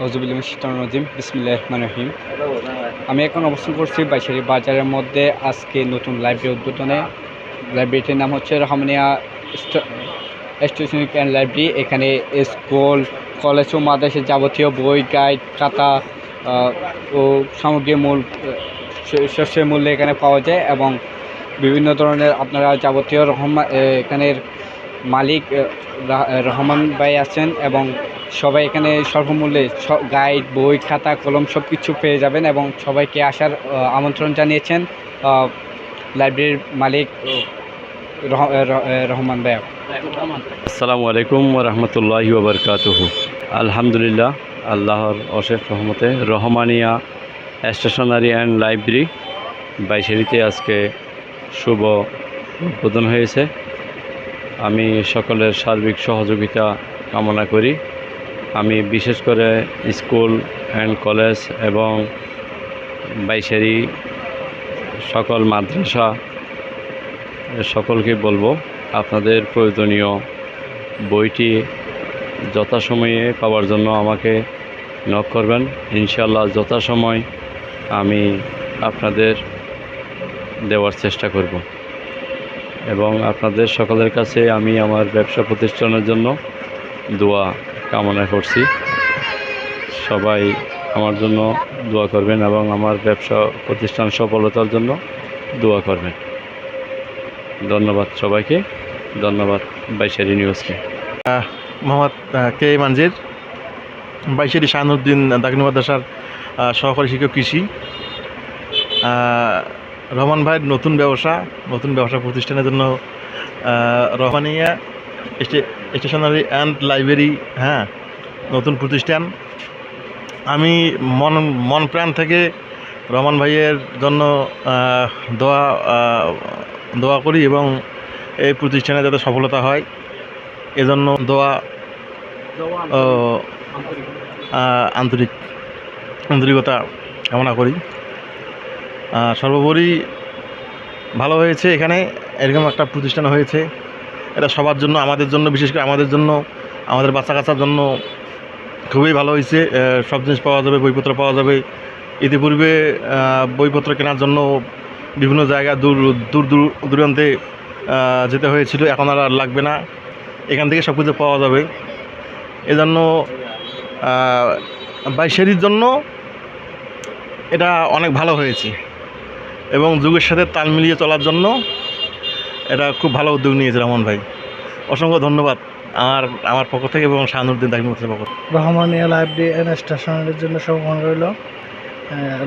হজুবিল্লাহিম বিসমিল্লাহ রহমান রহিম। আমি এখন অবস্থান করছি বাইশারি বাজারের মধ্যে আজকে নতুন লাইব্রেরি উদ্বোধনে। লাইব্রেরিটির নাম হচ্ছে রহমানিয়া স্টেশনিক অ্যান্ড লাইব্রেরি। এখানে স্কুল, কলেজ ও মাদ্রাসের যাবতীয় বই, গাইড, খাতা ও সামগ্রীর মূল শস্যের মূল্যে এখানে পাওয়া যায় এবং বিভিন্ন ধরনের আপনারা যাবতীয় রহমান এখানের মালিক রহমান ভাই আছেন এবং সবাই এখানে স্বল্পমূল্যে গাইড বই, খাতা, কলম সব কিছু পেয়ে যাবেন এবং সবাইকে আসার আমন্ত্রণ জানিয়েছেন লাইব্রেরির মালিক রহমান ভাই আসসালামু আলাইকুম রহমতুল্লাহি ওবরকাতুহু আলহামদুলিল্লাহ, আল্লাহর অশেষ রহমতে রহমানিয়া স্টেশনারি অ্যান্ড লাইব্রেরি বাইশেরিতে আজকে শুভ উদ্বোধন হয়েছে। আমি সকলের সার্বিক সহযোগিতা কামনা করি। আমি বিশেষ করে স্কুল অ্যান্ড কলেজ এবং বাইশেরি সকল মাদ্রাসা সকলকে বলব, আপনাদের প্রয়োজনীয় বইটি যথাসময়ে পাওয়ার জন্য আমাকে নক করবেন। ইনশাল্লাহ যথাসময় আমি আপনাদের দেওয়ার চেষ্টা করব। এবং আপনাদের সকলের কাছে আমি আমার ব্যবসা প্রতিষ্ঠানের জন্য দোয়া কামনা করছি। সবাই আমার জন্য দোয়া করবেন এবং আমার ব্যবসা প্রতিষ্ঠান সফলতার জন্য দোয়া করবেন। ধন্যবাদ সবাইকে। ধন্যবাদ বাইশারি নিউজকে। মোহাম্মদ কে মানজির? বাইশেরি শাহানুদ্দিন দাগনি মাদ্রাসার আহ, সহকারী শিক্ষক কৃষি। রহমান ভাইয়ের নতুন ব্যবসা নতুন ব্যবসা প্রতিষ্ঠানের জন্য রহমানিয়া স্টেশনারি অ্যান্ড লাইব্রেরি হ্যাঁ নতুন প্রতিষ্ঠান। আমি মন মন প্রাণ থেকে রহমান ভাইয়ের জন্য দোয়া দোয়া করি এবং এই প্রতিষ্ঠানে যাতে সফলতা হয়, এজন্য দোয়া আন্তরিক, আন্তরিকতা কামনা করি। সর্বোপরি ভালো হয়েছে এখানে, এরকম একটা প্রতিষ্ঠান হয়েছে। এটা সবার জন্য, আমাদের জন্য, বিশেষ করে আমাদের জন্য, আমাদের বাচ্চা কাচ্চার জন্য খুবই ভালো হয়েছে। সব জিনিস পাওয়া যাবে, বইপত্র পাওয়া যাবে। ইতিপূর্বে বইপত্র কেনার জন্য বিভিন্ন জায়গা দূর দূর দূর, দূরান্তে যেতে হয়েছিল। এখন আর লাগবে না। এখান থেকে সব কিছু পাওয়া যাবে। এজন্য বাইশেরির জন্য এটা অনেক ভালো হয়েছে। এবং যুগের সাথে তাল মিলিয়ে চলার জন্য এটা খুব ভালো উদ্যোগ নিয়েছে রহমান ভাই। অসংখ্য ধন্যবাদ আমার আমার পক্ষ থেকে এবং শাহানুদ্দিন দাকিমুখের পক্ষ। রহমানিয়া লাইব্রেরি অ্যান্ড স্টেশনারির জন্য সম্মান রইল।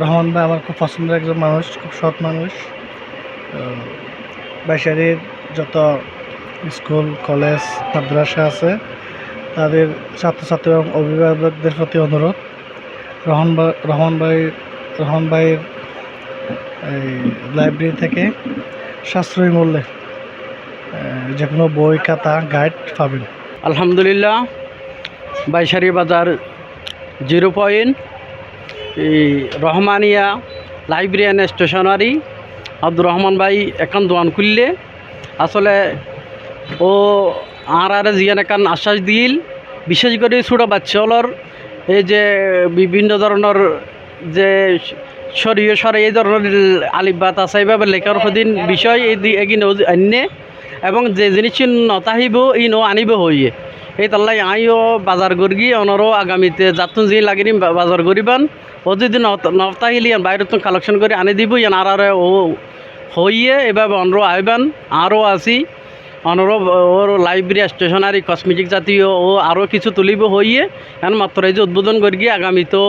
রহমান ভাই আমার খুব পছন্দের একজন মানুষ, খুব সৎ মানুষ। বাইশারির যত স্কুল, কলেজ, মাদ্রাসা আছে, তাদের ছাত্রছাত্রী এবং অভিভাবকদের প্রতি অনুরোধ। রহমান রহমান ভাই, রহমান ভাইয়ের এই লাইব্রেরি থেকে সাশ্রয়ী মূল্যে যে কোনো বই, খাতা গাইড পাবেন। আলহামদুলিল্লাহ বাইশারি বাজার জিরো পয়েন্ট, এই Rahmania library and stationery, Abdur Rahman ভাই একান দোয়ান খুললে। আসলে ও আর আর জিয়ান একান আশ্বাস দিল, বিশেষ করে ছোটো বাচ্চাগুলোর এই যে বিভিন্ন ধরনের যে সরিয়ে সরে এই ধরনের আলিবাত আছে এইভাবে লেখার সদিন বিষয় এই এগিন অন্যে এবং যে জিনিস নতাহিব ই ন আনিব হইয়ে। এই তাল্লাই আইও বাজার গর্গি অনরও আগামীতে যাতুন লাগিনি বা- বাজার গরিবান। ও যদি নতাহিলি বাইরে তো কালেকশন করে, আনি দিব ইয়ান আর হইয়ে, এভাবে অনরও আইবান। আরও আসি। অনরও ওর লাইব্রেরি স্টেশনারি কসমেটিক জাতীয়, ও আরও কিছু তুলিব হইয়ে এখন মাত্র এই যে উদ্বোধন করি গিয়ে আগামী তো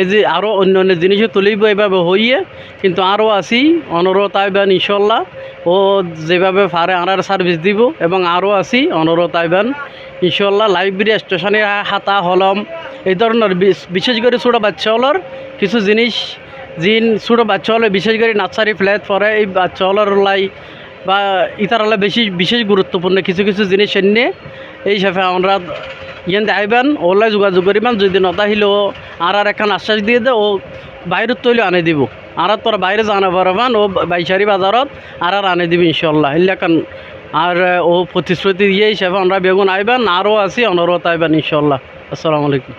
এই যে আরও অন্য অন্য জিনিসও তুলিব এভাবে হইয়ে, কিন্তু আরও আসি অনুরোধ আইবান ইনশাল্লাহ ও যেভাবে পারে আনার সার্ভিস দিব, এবং আরও আসি অনুরোধ আইবান ইনশাল্লাহ লাইব্রেরি স্টেশনের হাতা, হলম, এই ধরনের বিশেষ করে ছোটো বাচ্চা হলর কিছু জিনিস, জিন, ছোটো বাচ্চা হলে বিশেষ করে নার্সারি ফ্ল্যাট পরে এই বাচ্চা হলর লাই বা ইতার হলে বেশি, বিশেষ গুরুত্বপূর্ণ কিছু কিছু জিনিস এনে এই হিসাবে আমরা ইয়ান আইবান ওলাই যোগাযোগ করিবান, যদি নতাহিলেও আর আর এখন আশ্বাস দিয়ে দে, ও বাইরের তৈল আনে দিব। আর তোরা বাইরে জানা পারবান ও বাইশারি বাজারত আর আর আনে দিব ইনশাল্লাহ এলাকান আর, ও প্রতিশ্রুতি দিয়ে হিসাবে আমরা বেগুন আইবেন, আরও আছি অনুরোধ আইবান ইনশাল্লাহ আসসালামু আলাইকুম।